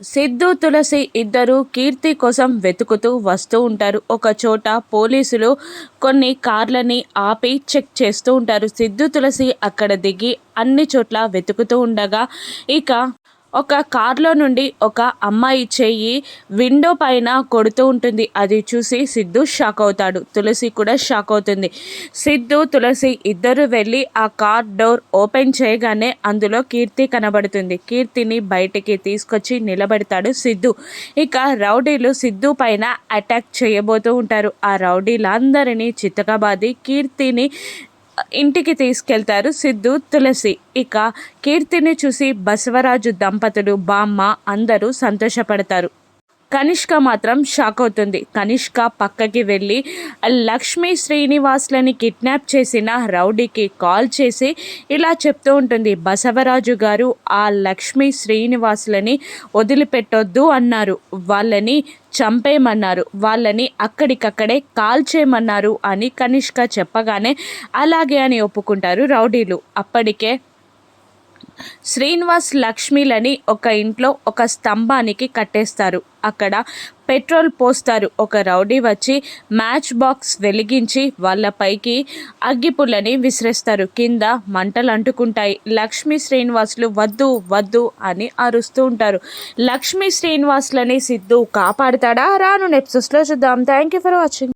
సిద్ధు తులసి ఇద్దరు కీర్తి కోసం వెతుకుతూ వస్తూ ఉంటారు. ఒక చోట పోలీసులు కొన్ని కార్లని ఆపి చెక్ చేస్తూ ఉంటారు. సిద్ధు తులసి అక్కడ దిగి అన్ని చోట్ల వెతుకుతూ ఉండగా ఇక ఒక కార్లో నుండి ఒక అమ్మాయి చెయ్యి విండో పైన కొడుతూ ఉంటుంది. అది చూసి సిద్ధు షాక్ అవుతాడు. తులసి కూడా షాక్ అవుతుంది. సిద్ధు తులసి ఇద్దరు వెళ్ళి ఆ కార్ డోర్ ఓపెన్ చేయగానే అందులో కీర్తి కనబడుతుంది. కీర్తిని బయటికి తీసుకొచ్చి నిలబెడతాడు సిద్ధు. ఇక రౌడీలు సిద్ధు పైన అటాక్ చేయబోతూ ఉంటారు. ఆ రౌడీలందరినీ చిత్తకబాది కీర్తిని ఇంటికి తీసుకెళ్తారు సిద్ధు తులసి. ఇక కీర్తిని చూసి బసవరాజు దంపతులు బామ్మ అందరూ సంతోషపడతారు. కనిష్క మాత్రం షాక్ అవుతుంది. కనిష్క పక్కకి వెళ్ళి లక్ష్మీ శ్రీనివాస్లని కిడ్నాప్ చేసిన రౌడీకి కాల్ చేసి ఇలా చెప్తూ ఉంటుంది. బసవరాజు గారు ఆ లక్ష్మీ శ్రీనివాసులని వదిలిపెట్టొద్దు అన్నారు. వాళ్ళని చంపేయమన్నారు. వాళ్ళని అక్కడికక్కడే కాల్చేయమన్నారు అని కనిష్క చెప్పగానే అలాగే అని ఒప్పుకుంటారు రౌడీలు. అప్పటికే శ్రీనివాస్ లక్ష్మిలని ఒక ఇంట్లో ఒక స్తంభానికి కట్టేస్తారు. అక్కడ పెట్రోల్ పోస్తారు. ఒక రౌడీ వచ్చి మ్యాచ్ బాక్స్ వెలిగించి వాళ్ళపైకి అగ్గిపుల్లని విసిరేస్తారు. కింద మంటలు అంటుకుంటాయి. లక్ష్మీ శ్రీనివాసులు వద్దు వద్దు అని అరుస్తూ ఉంటారు. లక్ష్మీ శ్రీనివాసులని సిద్ధు కాపాడుతాడా? రాను నెప్సెస్లో చూద్దాం. Thank you for watching